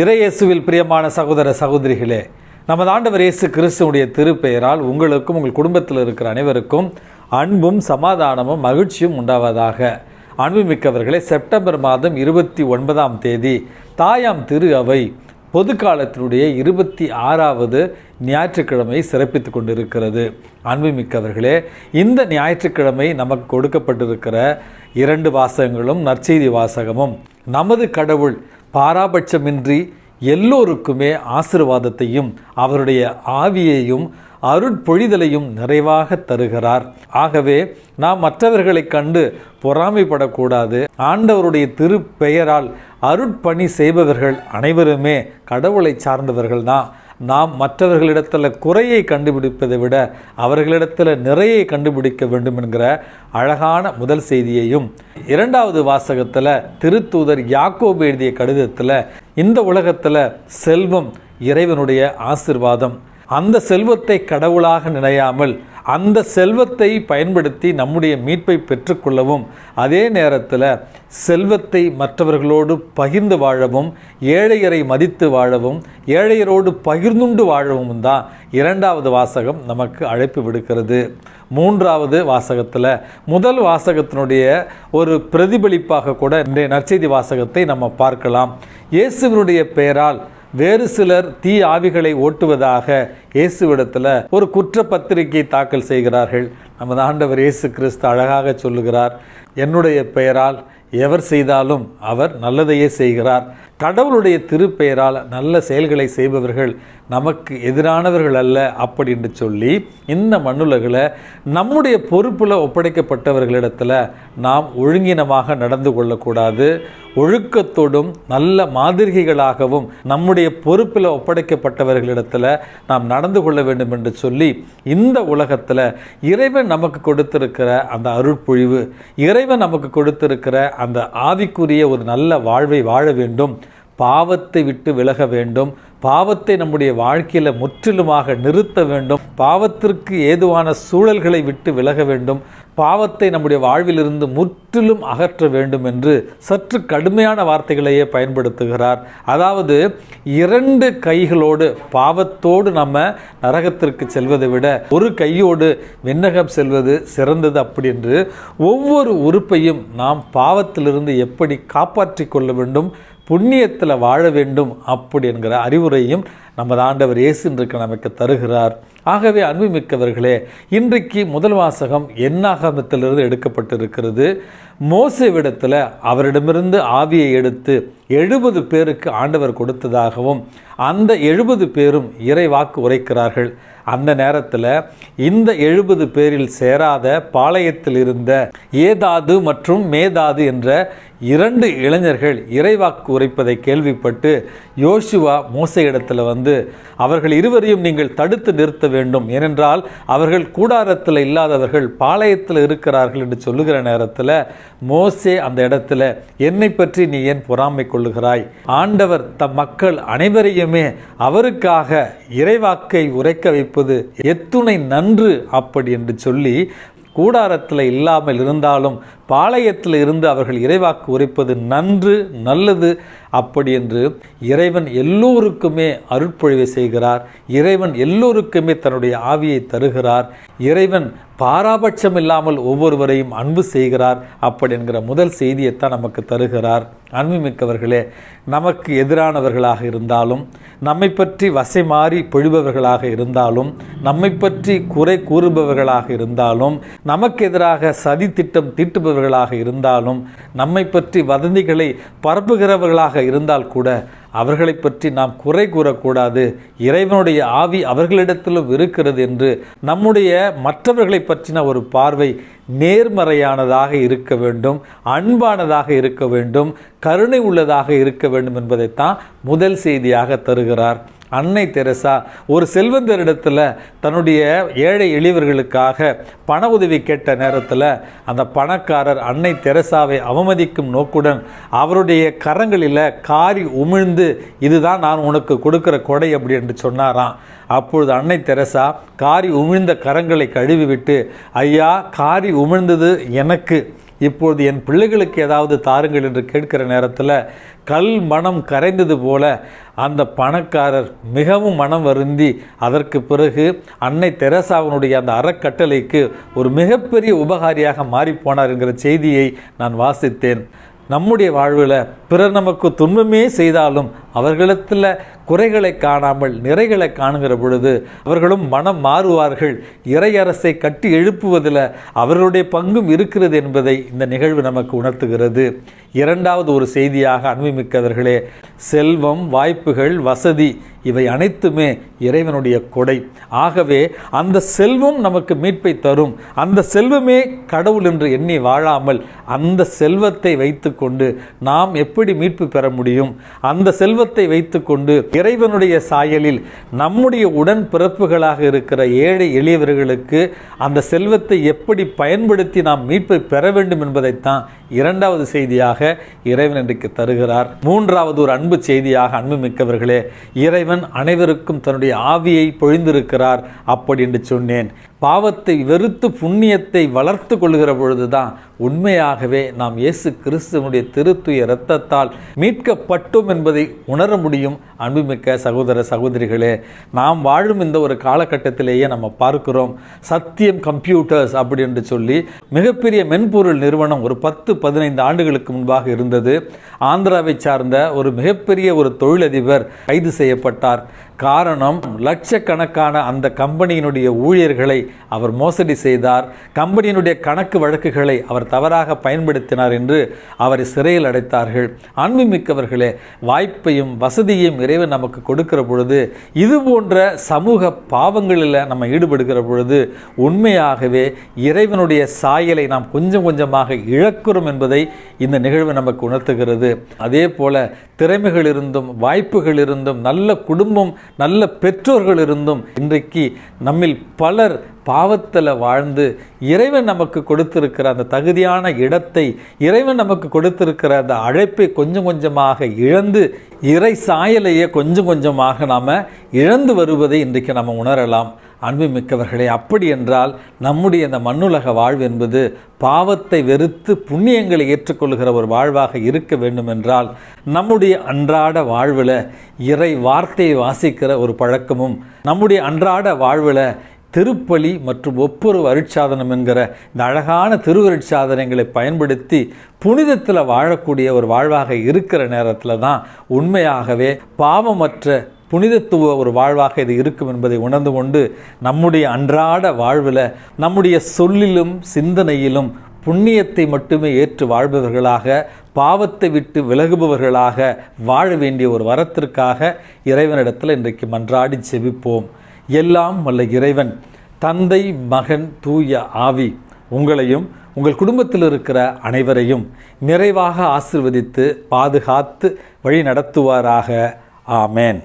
இறையேசுவில் பிரியமான சகோதர சகோதரிகளே நமது ஆண்டவர் இயேசு கிறிஸ்துவனுடைய திருப்பெயரால் உங்களுக்கும் உங்கள் குடும்பத்தில் இருக்கிற அனைவருக்கும் அன்பும் சமாதானமும் மகிழ்ச்சியும் உண்டாவதாக. அன்புமிக்கவர்களே செப்டம்பர் மாதம் இருபத்தி ஒன்பதாம் தேதி தாயாம் திரு அவை பொது காலத்தினுடைய இருபத்தி ஆறாவது ஞாயிற்றுக்கிழமை சிறப்பித்து கொண்டிருக்கிறது. அன்புமிக்கவர்களே இந்த ஞாயிற்றுக்கிழமை நமக்கு கொடுக்கப்பட்டிருக்கிற இரண்டு வாசகங்களும் நற்செய்தி வாசகமும் நமது கடவுள் பாராபட்சமின்றி எல்லோருக்குமே ஆசிர்வாதத்தையும் அவருடைய ஆவியையும் அருட்பொழிதலையும் நிறைவாக தருகிறார். ஆகவே நாம் மற்றவர்களைக் கண்டு பொறாமைப்படக்கூடாது. ஆண்டவருடைய திருப்பெயரால் அருட்பணி செய்பவர்கள் அனைவருமே கடவுளை சார்ந்தவர்கள் தான் நாம் மற்றவர்களிடத்தில் குறையை கண்டுபிடிப்பதை விட அவர்களிடத்தில் நிறையை கண்டுபிடிக்க வேண்டும் என்கிற அழகான முதல் செய்தியையும் இரண்டாவது வாசகத்தில் திருத்தூதர் யாக்கோபு எழுதிய கடிதத்தில் இந்த உலகத்தில் செல்வம் இறைவனுடைய ஆசிர்வாதம். அந்த செல்வத்தை கடவுளாக நினையாமல் அந்த செல்வத்தை பயன்படுத்தி நம்முடைய மீட்பை பெற்றுக்கொள்ளவும். அதே நேரத்தில் செல்வத்தை மற்றவர்களோடு பகிர்ந்து வாழவும் ஏழையரை மதித்து வாழவும் ஏழையரோடு பகிர்ந்துண்டு வாழவும் தான் இரண்டாவது வாசகம் நமக்கு அழைப்பு விடுக்கிறது. மூன்றாவது வாசகத்தில் முதல் வாசகத்தினுடைய ஒரு பிரதிபலிப்பாக கூட இன்றைய நற்செய்தி வாசகத்தை நம்ம பார்க்கலாம். இயேசுவினுடைய பெயரால் வேறு சிலர் தீ ஆவிகளை ஓட்டுவதாக இயேசுவிடத்தில் ஒரு குற்ற பத்திரிகை தாக்கல் செய்கிறார்கள். நமது ஆண்டவர் இயேசு கிறிஸ்து அழகாக சொல்லுகிறார் என்னுடைய பெயரால் எவர் செய்தாலும் அவர் நல்லதையே செய்கிறார். கடவுளுடைய திருப்பெயரால் நல்ல செயல்களை செய்பவர்கள் நமக்கு எதிரானவர்கள் அல்ல அப்படி என்று சொல்லி இந்த மண்ணுலகில் நம்முடைய பொறுப்பில் ஒப்படைக்கப்பட்டவர்களிடத்தில் நாம் ஒழுங்கினமாக நடந்து கொள்ளக்கூடாது. ஒழுக்கத்தோடும் நல்ல மாதிரிகைகளாகவும் நம்முடைய பொறுப்பில் ஒப்படைக்கப்பட்டவர்களிடத்தில் நாம் நடந்து கொள்ள வேண்டும் என்று சொல்லி இந்த உலகத்தில் இறைவன் நமக்கு கொடுத்திருக்கிற அந்த அருட்பொழிவு இறைவன் நமக்கு கொடுத்திருக்கிற அந்த ஆவிக்குரிய ஒரு நல்ல வாழ்வை வாழ வேண்டும். பாவத்தை விட்டு விலக வேண்டும். பாவத்தை நம்முடைய வாழ்க்கையில் முற்றிலுமாக நிறுத்த வேண்டும். பாவத்திற்கு ஏதுவான சூழல்களை விட்டு விலக வேண்டும். பாவத்தை நம்முடைய வாழ்விலிருந்து முற்றிலும் அகற்ற வேண்டும் என்று சற்று கடுமையான வார்த்தைகளையே பயன்படுத்துகிறார். அதாவது இரண்டு கைகளோடு பாவத்தோடு நம்ம நரகத்திற்கு செல்வதை விட ஒரு கையோடு விண்ணகம் செல்வது சிறந்தது அப்படி என்று ஒவ்வொரு உறுப்பையும் நாம் பாவத்திலிருந்து எப்படி காப்பாற்றிக் கொள்ள வேண்டும்? புண்ணியத்தில் வாழ வேண்டும் அப்படி என்கிற அறிவுரையும் நமது ஆண்டவர் இயேசு இன்றைக்கு நமக்கு தருகிறார். ஆகவே அன்புமிக்கவர்களே இன்றைக்கு முதல் வாசகம் என்னாகமத்திலிருந்து எடுக்கப்பட்டிருக்கிறது. மோசவிடத்தில் அவரிடமிருந்து ஆவியை எடுத்து எழுபது பேருக்கு ஆண்டவர் கொடுத்ததாகவும் அந்த எழுபது பேரும் இறைவாக்கு உரைக்கிறார்கள். அந்த நேரத்தில் இந்த எழுபது பேரில் சேராத பாளையத்தில் இருந்த ஏதாது மற்றும் மேதாது என்ற இரண்டு இளைஞர்கள் இறைவாக்கு உரைப்பதை கேள்விப்பட்டு யோசுவா மோசையிடத்தில் வந்து அவர்கள் இருவரையும் நீங்கள் தடுத்து நிறுத்த வேண்டும். ஏனென்றால் அவர்கள் கூடாரத்தில் இல்லாதவர்கள் பாளையத்தில் இருக்கிறார்கள் என்று சொல்லுகிற நேரத்தில் மோசே அந்த இடத்துல என்னை பற்றி நீ ஏன் பொறாமை கொள்ளுகிறாய்? ஆண்டவர் தம் மக்கள் அனைவரையுமே அவருக்காக இறைவாக்கை உரைக்க வைப்பது எத்துணை நன்று அப்படி என்று சொல்லி கூடாரத்தில் இல்லாமல் இருந்தாலும் பாளையத்தில் இருந்து அவர்கள் இறைவாக்கு உரைப்பது நன்று நல்லது அப்படி என்று இறைவன் எல்லோருக்குமே அருட்பொழிவை செய்கிறார். இறைவன் எல்லோருக்குமே தன்னுடைய ஆவியை தருகிறார். இறைவன் பாராபட்சம் இல்லாமல் ஒவ்வொருவரையும் அன்பு செய்கிறார் அப்படி என்கிற முதல் செய்தியைத்தான் நமக்கு தருகிறார். அன்புமிக்கவர்களே நமக்கு எதிரானவர்களாக இருந்தாலும் நம்மை பற்றி வசை மாறி பொழிபவர்களாக இருந்தாலும் நம்மை பற்றி குறை கூறுபவர்களாக இருந்தாலும் நமக்கு எதிராக சதி திட்டம் பரப்புகிறவர்களாக இருந்தாலும் நம்மை பற்றி வதந்திகளை பரப்புகிறவர்களாக இருந்தால் கூட அவர்களை பற்றி நாம் குறை கூறக்கூடாது. இறைவனுடைய ஆவி அவர்களிடத்திலும் இருக்கிறது என்று நம்முடைய மற்றவர்களை பற்றின ஒரு பார்வை நேர்மறையானதாக இருக்க வேண்டும் அன்பானதாக இருக்க வேண்டும் கருணை உள்ளதாக இருக்க வேண்டும் என்பதைத்தான் முதல் செய்தியாக தருகிறார். அன்னை தெரசா ஒரு செல்வந்தரிடத்தில் தன்னுடைய ஏழை எளியவர்களுக்காக பண உதவி கேட்ட நேரத்தில் அந்த பணக்காரர் அன்னை தெரசாவை அவமதிக்கும் நோக்குடன் அவருடைய கரங்களில் காரி உமிழ்ந்து இதுதான் நான் உனக்கு கொடுக்கிற கொடை அப்படி என்று சொன்னாராம். அப்பொழுது அன்னை தெரசா காரி உமிழ்ந்த கரங்களை கழுவிவிட்டு ஐயா காரி உமிழ்ந்தது எனக்கு. இப்பொழுது என் பிள்ளைகளுக்கு ஏதாவது தாருங்கள் என்று கேட்கிற நேரத்தில் கல் மனம் கரைந்தது போல அந்த பணக்காரர் மிகவும் மனம் வருந்தி அதற்கு பிறகு அன்னை தெரசாவினுடைய அந்த அறக்கட்டளைக்கு ஒரு மிகப்பெரிய உபகாரியாக மாறிப்போனார் என்கிற செய்தியை நான் வாசித்தேன். நம்முடைய வாழ்வில் பிறர் நமக்கு துன்பமே செய்தாலும் அவர்களிடத்தில் குறைகளை காணாமல் நிறைகளை காணுகிற பொழுது அவர்களும் மனம் மாறுவார்கள். இறையரசை கட்டி எழுப்புவதில் அவர்களுடைய பங்கும் இருக்கிறது என்பதை இந்த நிகழ்வு நமக்கு உணர்த்துகிறது. இரண்டாவது ஒரு செய்தியாக அன்புமிக்கவர்களே செல்வம் வாய்ப்புகள் வசதி இவை அனைத்துமே இறைவனுடைய கொடை. ஆகவே அந்த செல்வம் நமக்கு மீட்பை தரும். அந்த செல்வமே கடவுள் என்று எண்ணி வாழாமல் அந்த செல்வத்தை வைத்துக்கொண்டு நாம் எப்படி மீட்பு பெற முடியும்? அந்த செல்வத்தை வைத்துக்கொண்டு இறைவனுடைய சாயலில் நம்முடைய உடன் பிறப்புகளாக இருக்கிற ஏழை எளியவர்களுக்கு அந்த செல்வத்தை எப்படி பயன்படுத்தி நாம் மீட்பை பெற வேண்டும் என்பதைத்தான் இரண்டாவது செய்தியாக இறைவன் இன்றைக்கு தருகிறார். மூன்றாவது ஒரு அன்பு செய்தியாக அன்பு மிக்கவர்களே இறைவன் அனைவருக்கும் தன்னுடைய ஆவியை பொழிந்திருக்கிறார் அப்படி என்று சொன்னேன். பாவத்தை வெறுத்து புண்ணியத்தை வளர்த்து கொள்கிற பொழுதுதான் உண்மையாகவே நாம் இயேசு கிறிஸ்துவனுடைய திருத்துய இரத்தத்தால் மீட்கப்பட்டோம் என்பதை உணர முடியும். அன்புமிக்க சகோதர சகோதரிகளே நாம் வாழும் இந்த ஒரு காலகட்டத்திலேயே நம்ம பார்க்கிறோம் சத்தியம் கம்ப்யூட்டர்ஸ் அப்படி என்று சொல்லி மிகப்பெரிய மென்பொருள் நிறுவனம் ஒரு பத்து பதினைந்து ஆண்டுகளுக்கு முன்பாக இருந்தது. ஆந்திராவை சார்ந்த ஒரு மிகப்பெரிய ஒரு தொழிலதிபர் கைது செய்யப்பட்டார். காரணம் லட்சக்கணக்கான அந்த கம்பெனியினுடைய ஊழியர்களை அவர் மோசடி செய்தார். கம்பெனியினுடைய கணக்கு வழக்குகளை அவர் தவறாக பயன்படுத்தினார் என்று அவரை சிறையில் அடைத்தார்கள். அன்புமிக்கவர்களே வாய்ப்பையும் வசதியையும் இறைவன் நமக்கு கொடுக்கிற பொழுது இது போன்ற சமூக பாவங்களில் நம்ம ஈடுபடுகிற பொழுது உண்மையாகவே இறைவனுடைய சாயலை நாம் கொஞ்சம் கொஞ்சமாக இழக்கிறோம் என்பதை இந்த நிகழ்வு நமக்கு உணர்த்துகிறது. அதே போல திறமைகள் இருந்தும் வாய்ப்புகள் இருந்தும் நல்ல குடும்பம் நல்ல பெற்றோர்கள் இருந்தும் இன்றைக்கு நம்மில் பலர் பாவத்தில் வாழ்ந்து இறைவன் நமக்கு கொடுத்திருக்கிற அந்த தகுதியான இடத்தை இறைவன் நமக்கு கொடுத்திருக்கிற அந்த அழைப்பை கொஞ்சம் கொஞ்சமாக இழந்து இறை சாயலையே கொஞ்சம் கொஞ்சமாக நாம் இழந்து வருவதை இன்றைக்கு நம்ம உணரலாம். அன்புமிக்கவர்களே அப்படி என்றால் நம்முடைய இந்த மண்ணுலக வாழ்வு என்பது பாவத்தை வெறுத்து புண்ணியங்களை ஏற்றுக்கொள்கிற ஒரு வாழ்வாக இருக்க வேண்டும் என்றால் நம்முடைய அன்றாட வாழ்வில் இறை வார்த்தையை வாசிக்கிற ஒரு பழக்கமும் நம்முடைய அன்றாட வாழ்வில் திருப்பலி மற்றும் ஒப்பொரு அருட்சாதனம் என்கிற இந்த அழகான திருவருட்சாதனங்களை பயன்படுத்தி புனிதத்தில் வாழக்கூடிய ஒரு வாழ்வாக இருக்கிற நேரத்தில் தான் உண்மையாகவே பாவமற்ற புனிதத்துவ ஒரு வாழ்வாக இது இருக்கும் என்பதை உணர்ந்து கொண்டு நம்முடைய அன்றாட வாழ்வில் நம்முடைய சொல்லிலும் சிந்தனையிலும் புண்ணியத்தை மட்டுமே ஏற்று வாழ்பவர்களாக பாவத்தை விட்டு விலகுபவர்களாக வாழ வேண்டிய ஒரு வரத்திற்காக இறைவனிடத்தில் இன்றைக்கு மன்றாடி செவிப்போம் எல்லாம் வல்ல இறைவன் தந்தை மகன் தூய ஆவி உங்களையும் உங்கள் குடும்பத்தில் இருக்கிற அனைவரையும் நிறைவாக ஆசிர்வதித்து பாதுகாத்து வழி நடத்துவாராக ஆமேன்.